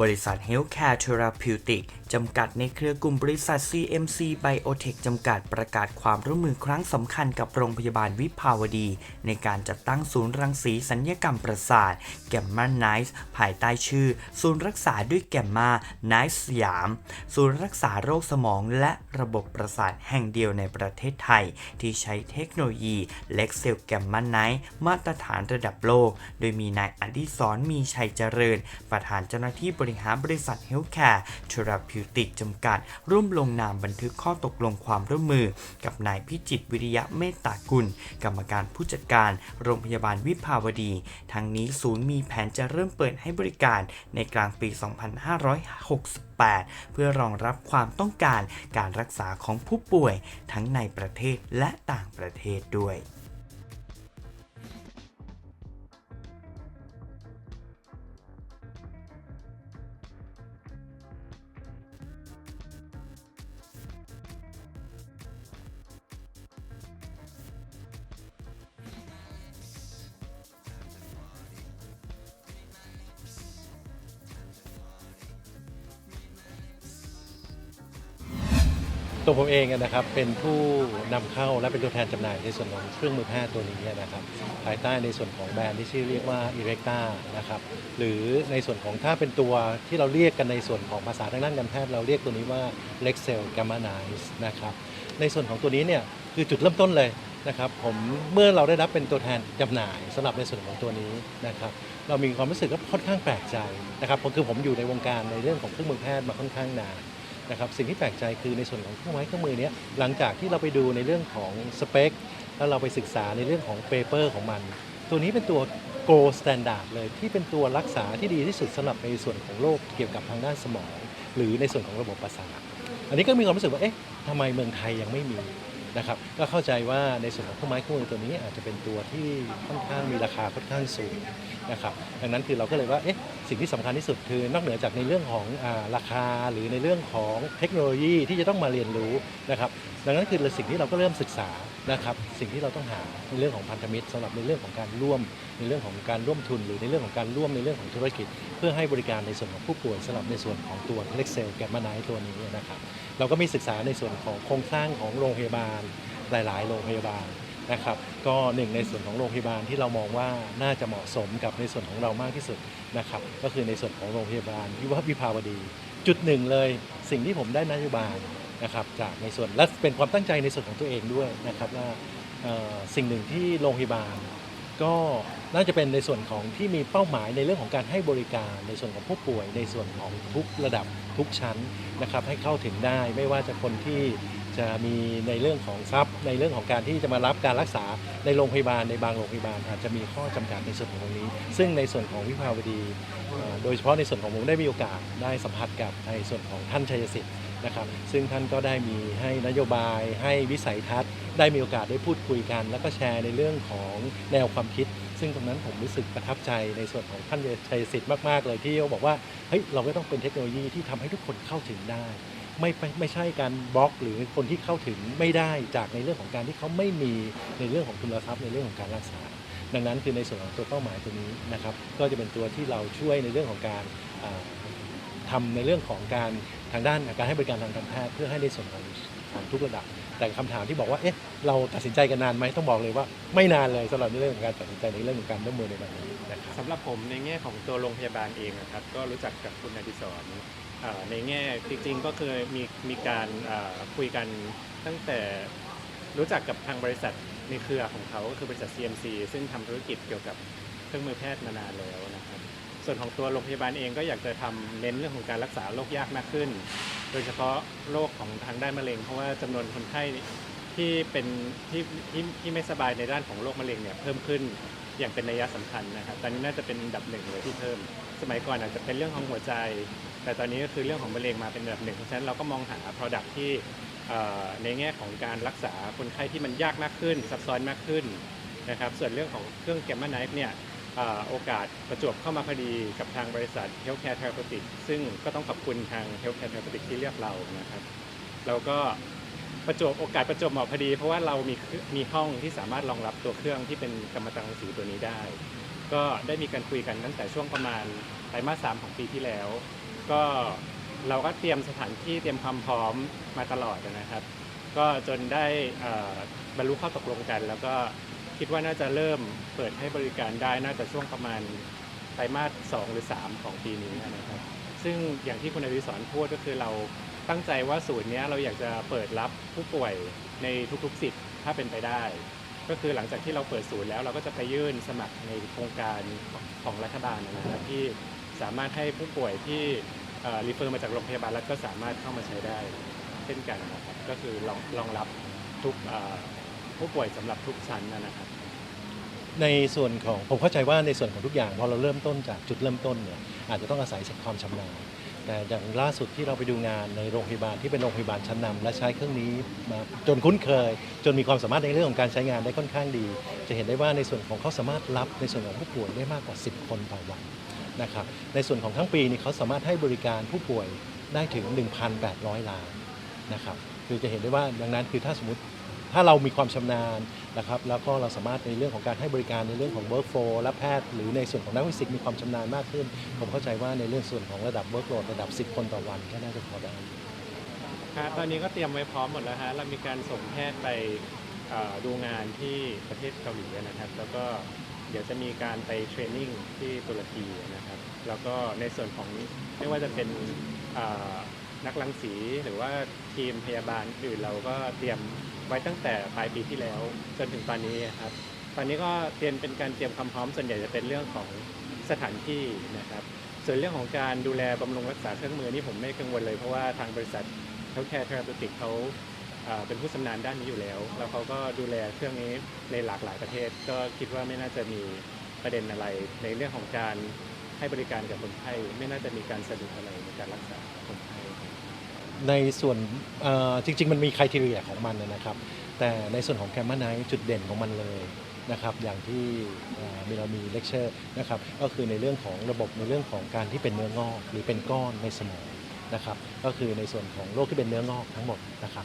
บริษัท Healthcare Therapeutic จำกัดในเครือกลุ่มบริษัท CMC Biotech จำกัดประกาศความร่วมมือครั้งสำคัญกับโรงพยาบาลวิภาวดี ในการจัดตั้งศูนย์รังสีสัญญกรรมประสาท แกมมาไนซ์ภายใต้ชื่อ ศูนย์รักษาด้วยแกมมาไนซ์สยาม ศูนย์รักษาโรคสมองและระบบประสาทแห่งเดียวในประเทศไทย ที่ใช้เทคโนโลยีเล็กเซลแกมมาไนซ์มาตรฐานระดับโลก โดยมีนายอดิศรมีชัยเจริญ ประธานเจ้าหน้าที่บริหารบริษัทเฮลท์แคร์ทรัพย Healthcare Therapeutic จำกัด ร่วมลงนามบันทึกข้อตกลงความร่วมมือ กับนายพิจิตรวิริยะเมตตากุล กรรมการผู้จัดการโรงพยาบาลวิภาวดี ทั้งนี้ศูนย์มีแผนจะเริ่มเปิดให้บริการในกลางปี 2568 เพื่อรองรับความต้องการการรักษาของผู้ป่วยทั้งในประเทศและต่างประเทศด้วย ตัวผมเองนะครับเป็นผู้นำเข้าและเป็นตัวแทนจำหน่ายในส่วนของเครื่องมือแพทย์ตัวนี้นะครับภายใต้ในส่วนของแบรนด์ที่ชื่อเรียกว่า e r e c t a นะครับหรือในส่วนของถ้าเป็นตัวที่เราเรียกกันในส่วนของภาษาทางด้านการแพทย์เราเรียกตัวนี้ว่า Lexel Gamma Knives นะครับในส่วนของตัวนี้เนี่ยคือจุดเริ่มต้นเลยนะครับผมเมื่อเราได้รับเป็นตัวแทนจำหน่ายสำหรับในส่วนของตัวนี้นะครับเรามีความรู้สึกว่าค่อนข้างแปลกใจนะครับผมคือผมอยู่ในวงการในเรื่องของเครื่องมือแพทย์มาค่อนข้างนาน นะครับสิ่งที่แปลกใจคือในส่วนของเครื่องไม้เครื่องมือเนี้ยหลังจากที่เราไปดูในเรื่องของสเปคแล้วเราไปศึกษาในเรื่องของเปเปอร์ของมัน ตัวนี้เป็นตัว gold standard เลยที่เป็นตัวรักษาที่ดีที่สุดสำหรับในส่วนของโรคเกี่ยวกับทางด้านสมอง หรือในส่วนของระบบประสาทอันนี้ก็มีความรู้สึกว่าเอ๊ะทำไมเมืองไทยยังไม่มีนะครับก็เข้าใจว่าในส่วนของเครื่องไม้เครื่องมือตัวนี้อาจจะเป็นตัวที่ค่อนข้างมีราคาค่อนข้างสูงนะครับดังนั้นคือเราก็เลยว่าเอ๊ะ สิ่งที่สำคัญที่สุดคือนอกเหนือจากในเรื่องของอาราคาหรือในเรื่องของเทคโนโลยีที่จะต้องมาเรียนรู้นะครับดังนั้นคือสิ่งที่เราก็เริ่มศึกษานะครับสิ่งที่เราต้องหาในเรื่องของพันธมิตรสำหรับในเรื่องของการร่วม ในเรื่องของการร่วมทุน หรือในเรื่องของการร่วมในเรื่องของธุรกิจ เพื่อให้บริการในส่วนของผู้ป่วยสำหรับในส่วนของตัวเล็กเซลแกมมาไนตัวนี้นะครับเราก็มีศึกษาในส่วนของโครงสร้างของโรงพยาบาลหลาย ๆ โรงพยาบาล นะครับก็หนึ่งในส่วนของโรงพยาบาลที่เรามองว่าน่าจะเหมาะสมกับในส่วนของเรามากที่สุดนะครับก็คือในส่วนของโรงพยาบาลวิวัฒวิภาวดี จุดหนึ่งเลยสิ่งที่ผมได้นโยบายนะครับจากในส่วนและเป็นความตั้งใจในส่วนของตัวเองด้วยนะครับว่าสิ่งหนึ่งที่โรงพยาบาล ก็น่าจะเป็นในส่วนของที่มีเป้าหมายในเรื่องของการให้บริการ ในส่วนของผู้ป่วย ในส่วนของทุกระดับทุกชั้นนะครับให้เข้าถึงได้ไม่ว่าจะคนที่จะมีในเรื่องของทรัพย์ ในเรื่องของการที่จะมารับการรักษาในโรงพยาบาลในบางโรงพยาบาลอาจจะมีข้อจำกัดในส่วนของตรงนี้ ซึ่งในส่วนของวิภาวดี โดยเฉพาะในส่วนของผมได้มีโอกาสได้สัมผัสกับในส่วนของท่านชัยสิทธิ์ นะครับซึ่งท่านก็ได้มีให้นโยบายให้วิสัยทัศน์ ได้มีโอกาสได้พูดคุยกัน แล้วก็แชร์ในเรื่องของแนวความคิด ซึ่งตรงนั้นผมรู้สึกประทับใจในส่วนของท่านชัยสิทธิ์มากๆเลยที่เขาบอกว่าเฮ้ยเราก็ต้องเป็นเทคโนโลยีที่ทำให้ทุกคนเข้าถึงได้ไม่ไม่ใช่การบล็อกหรือคนที่เข้าถึงไม่ได้จากในเรื่องของการที่เขาไม่มีในเรื่องของทุนทรัพย์ในเรื่องของการรักษา ดังนั้นคือในส่วนของตัวเป้าหมายตัวนี้นะครับ ก็จะเป็นตัวที่เราช่วยในเรื่องของการอ่าทำในเรื่องของการ ทางด้านการให้บริการทางการแพทย์เพื่อให้ในส่วนของของทุกระดับ แต่คำถามที่บอกว่าเอ๊ะเราตัดสินใจกันนานไหมต้องบอกเลยว่าไม่นานเลยสำหรับในเรื่องของการตัดสินใจในเรื่องของการร่วมมือในแบบนี้นะครับสำหรับผมในแง่ของตัวโรงพยาบาลเองนะครับก็รู้จักกับคุณอดิศรในแง่จริงๆก็คือมีมีการคุยกันตั้งแต่รู้จักกับทางบริษัทในเครือของเขาก็คือบริษัท CMC ซึ่งทำธุรกิจเกี่ยวกับเครื่องมือแพทย์มานานแล้วนะครับ ส่วนของตัวโรงพยาบาลเองก็อยากจะทำเน้นเรื่องของการรักษาโรคยากมากขึ้น โดยเฉพาะโรคของทางด้านมะเร็ง เพราะว่าจำนวนคนไข้ที่เป็นที่ที่ที่ไม่สบายในด้านของโรคมะเร็งเนี่ยเพิ่มขึ้นอย่างเป็นนัยสำคัญนะครับ ตอนนี้น่าจะเป็นอันดับหนึ่งเลยที่เพิ่ม สมัยก่อนอาจจะเป็นเรื่องของหัวใจ แต่ตอนนี้ก็คือเรื่องของมะเร็งมาเป็นอันดับหนึ่ง เพราะฉะนั้นเราก็มองหา Product ที่ในแง่ของการรักษาคนไข้ที่มันยากมากขึ้น ซับซ้อนมากขึ้นนะครับ ส่วนเรื่องของเครื่องแกมมาไนฟ์เนี่ย โอกาสประจวบเข้ามาพอดีกับทางบริษัท Healthcare Therapeutic ซึ่งก็ต้องขอบคุณทาง Healthcare Therapeutic ที่เลือกเรานะครับแล้วก็ประจวบโอกาสประจวบเหมาะพอดี เพราะว่าเรามีมีห้องที่สามารถรองรับตัวเครื่องที่เป็นกรรมตรังสีตัวนี้ได้ ก็ได้มีการคุยกันตั้งแต่ช่วงประมาณไตรมาสสามของปีที่แล้ว ก็เราก็เตรียมสถานที่เตรียมความพร้อมมาตลอดนะครับ ก็จนได้บรรลุข้อตกลงกัน แล้วก็ คิดว่าน่าจะเริ่มเปิดให้บริการได้น่าจะช่วงประมาณไตรมาส2หรือ 3 ของปีนี้นะครับซึ่งอย่างที่คุณอดิศรพูดก็คือเราตั้งใจว่าศูนย์นี้เราอยากจะเปิดรับผู้ป่วยในทุกๆสิทธิ์ถ้าเป็นไปได้ ก็คือหลังจากที่เราเปิดศูนย์แล้วเราก็จะไปยื่นสมัครในโครงการของรัฐบาลนะครับที่สามารถให้ผู้ป่วยที่รีเฟอร์มาจากโรงพยาบาลรัฐก็สามารถเข้ามาใช้ได้ เช่นกันนะครับก็คือรองรองรับทุก ผู้ป่วยสำหรับทุกชั้นนะครับในส่วนของผมเข้าใจว่าในส่วนของทุกอย่างพอเราเริ่มต้นจากจุดเริ่มต้นเนี่ยอาจจะต้องอาศัยความชำนาญแต่อย่างล่าสุดที่เราไปดูงานในโรงพยาบาลที่เป็นโรงพยาบาลชั้นนำและใช้เครื่องนี้มาจนคุ้นเคย จนมีความสามารถในเรื่องของการใช้งานได้ค่อนข้างดี จะเห็นได้ว่าในส่วนของเขาสามารถรับในส่วนของผู้ป่วยได้มากกว่า 10 คนต่อวันนะครับในส่วนของทั้งปีนี้เขาสามารถให้บริการผู้ป่วยได้ถึง 1,800รายนะครับคือจะเห็นได้ว่าดังนั้นคือถ้าสมมติ ถ้าเรามีความชำนาญนะครับแล้วก็เราสามารถในเรื่องของการให้บริการในเรื่องของ workflow และแพทย์ หรือในส่วนของนักวิสิกมีความชำนาญมากขึ้น ผมเข้าใจว่าในเรื่องส่วนของระดับ workload ระดับ 10 คนต่อวันก็น่าจะพอได้ครับตอนนี้ก็เตรียมไว้พร้อมหมดแล้วฮะเรามีการส่งแพทย์ไปดูงานที่ประเทศเกาหลีนะครับ แล้วก็เดี๋ยวจะมีการไปเทรนนิ่งที่ตุรกีนะครับ แล้วก็ในส่วนของไม่ว่าจะเป็น นักรังสีหรือว่าทีมพยาบาลอื่นเราก็เตรียมไว้ตั้งแต่ปลายปีที่แล้ว จนถึงตอนนี้ครับ ตอนนี้ก็เตรียมเป็นการเตรียมความพร้อมส่วนใหญ่จะเป็นเรื่องของสถานที่นะครับ ส่วนเรื่องของการดูแลบำรุงรักษาเครื่องมือนี่ผมไม่กังวลเลยเพราะว่าทางบริษัทเทลแคร์เทอราติกเขาเอ่อเป็นผู้ชำนาญด้านนี้อยู่แล้ว แล้วเขาก็ดูแลเครื่องนี้ในหลากหลายประเทศ ก็คิดว่าไม่น่าจะมีประเด็นอะไร ในเรื่องของการให้บริการกับคนไข้ไม่น่าจะมีการสะดุดอะไรในการรักษาคนไข้ ในส่วนจริง ๆ มันมีคุณทีเรียของมันนะครับ แต่ในส่วนของแคม m ไนจุดเด่นของมันเลยนะครับอย่างที่เอ่อมีเรามีเลคเชอร์นะครับก็คือในเรื่องของระบบในเรื่องของการที่เป็นเนื้องอกหรือเป็นก้อนในสมองนะครับก็คือในส่วนของโรคที่เป็นเนื้องอกทั้งหมดนะครับ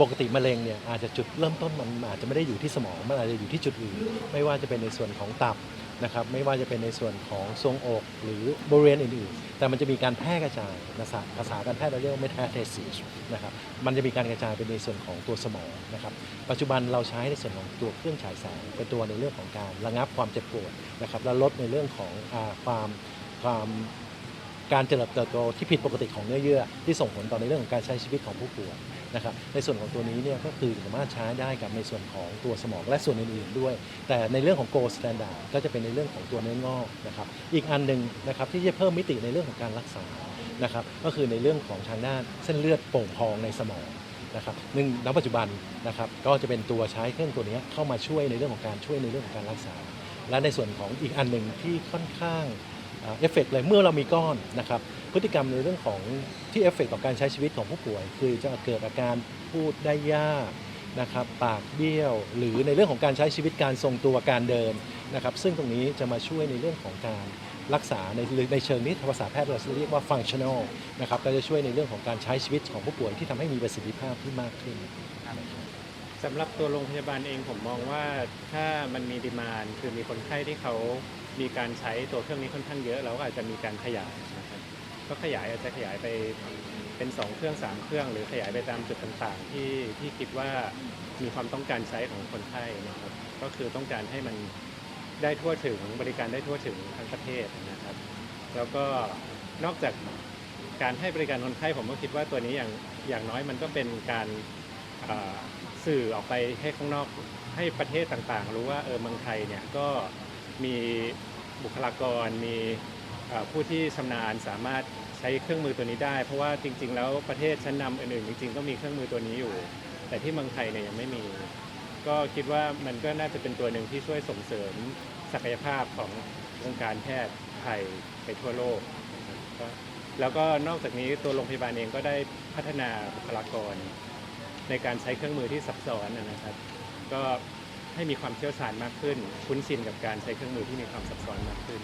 ปกติมะเร็งเนี่ยอาจจะจุดเริ่มต้นมันอาจจะไม่ได้อยู่ที่สมองมันอาจจะอยู่ที่จุดอื่น ไม่ว่าจะเป็นในส่วนของตับ นะครับไม่ว่าจะเป็นในส่วนของทรวงอกหรือบริเวณอื่นๆ แต่มันจะมีการแพร่กระจายภาษาภาษาการแพทย์เราเรียกว่า metastasis นะครับมันจะมีการกระจายไปในส่วนของตัวสมองนะครับปัจจุบันเราใช้ในส่วนของตัวเครื่องฉายแสงเป็นตัวในเรื่องของการระงับความเจ็บปวดนะครับและลดในเรื่องของอความความการเจริญเติบโตที่ผิดปกติของเนื้อเยื่อที่ส่งผลต่อในเรื่องของการใช้ชีวิตของผู้ป่วย นะครับในส่วนของตัวนี้เนี่ยก็คือสามารถใช้ได้กับในส่วนของตัวสมองและส่วนอื่นๆด้วย แต่ในเรื่องของ gold standard ก็จะเป็นในเรื่องของตัวเนื้องอกนะครับอีกอันหนึ่งนะครับที่จะเพิ่มมิติในเรื่องของการรักษานะครับก็คือในเรื่องของทางด้านเส้นเลือดโป่งพองในสมองนะครับนึ่งณปัจจุบันนะครับก็จะเป็นตัวใช้เครื่องตัวนี้เข้ามาช่วยในเรื่องของการช่วยในเรื่องของการรักษา และในส่วนของอีกอันหนึ่งที่ค่อนข้าง เอฟเฟกเลยเมื่อเรามีก้อนนะครับพฤติกรรมในเรื่องของที่เอฟเฟกต่อการใช้ชีวิตของผู้ป่วย คือจะเกิดอาการพูดได้ยากนะครับปากเบี้ยว หรือในเรื่องของการใช้ชีวิตการทรงตัวการเดินนะครับซึ่งตรงนี้จะมาช่วยในเรื่องของการรักษาในในเชิงนี้ภาษาแพทย์เราเรียกว่า functional นะครับก็จะช่วยในเรื่องของการใช้ชีวิตของผู้ป่วยที่ทำให้มีประสิทธิภาพที่มากขึ้นสำหรับตัวโรงพยาบาลเองผมมองว่าถ้ามันมีดีมานคือมีคนไข้ที่เขา มีการใช้ตัวเครื่องนี้ค่อนข้างเยอะ เราก็อาจจะมีการขยายนะครับก็ขยายอาจจะขยายไปเป็น 2 เครื่อง 3 เครื่อง หรือขยายไปตามจุดต่างๆ ที่ที่คิดว่ามีความต้องการใช้ของคนไข้นะครับก็คือต้องการให้มันได้ทั่วถึงบริการได้ทั่วถึงทั้งประเทศนะครับ แล้วก็นอกจากการให้บริการคนไข้ผมก็คิดว่าตัวนี้อย่างอย่างน้อยมันก็เป็นการสื่อออกไปให้ข้างนอกให้ประเทศต่างๆ รู้ว่าเออเมืองไทยเนี่ยก็ มีบุคลากร มีผู้ที่ชำนาญสามารถใช้เครื่องมือตัวนี้ได้ เพราะว่าจริง ๆ แล้วประเทศชั้นนำอื่นๆจริงๆก็มีเครื่องมือตัวนี้อยู่ แต่ที่เมืองไทยเนี่ยยังไม่มี ก็คิดว่ามันก็น่าจะเป็นตัวหนึ่งที่ช่วยส่งเสริมศักยภาพของวงการแพทย์ไทยไปทั่วโลก แล้วก็นอกจากนี้ตัวโรงพยาบาลเองก็ได้พัฒนาบุคลากร ในการใช้เครื่องมือที่ซับซ้อนนะครับ ก็ ให้มีความเชี่ยวชาญมากขึ้น คุ้นชินกับการใช้เครื่องมือที่มีความซับซ้อนมากขึ้น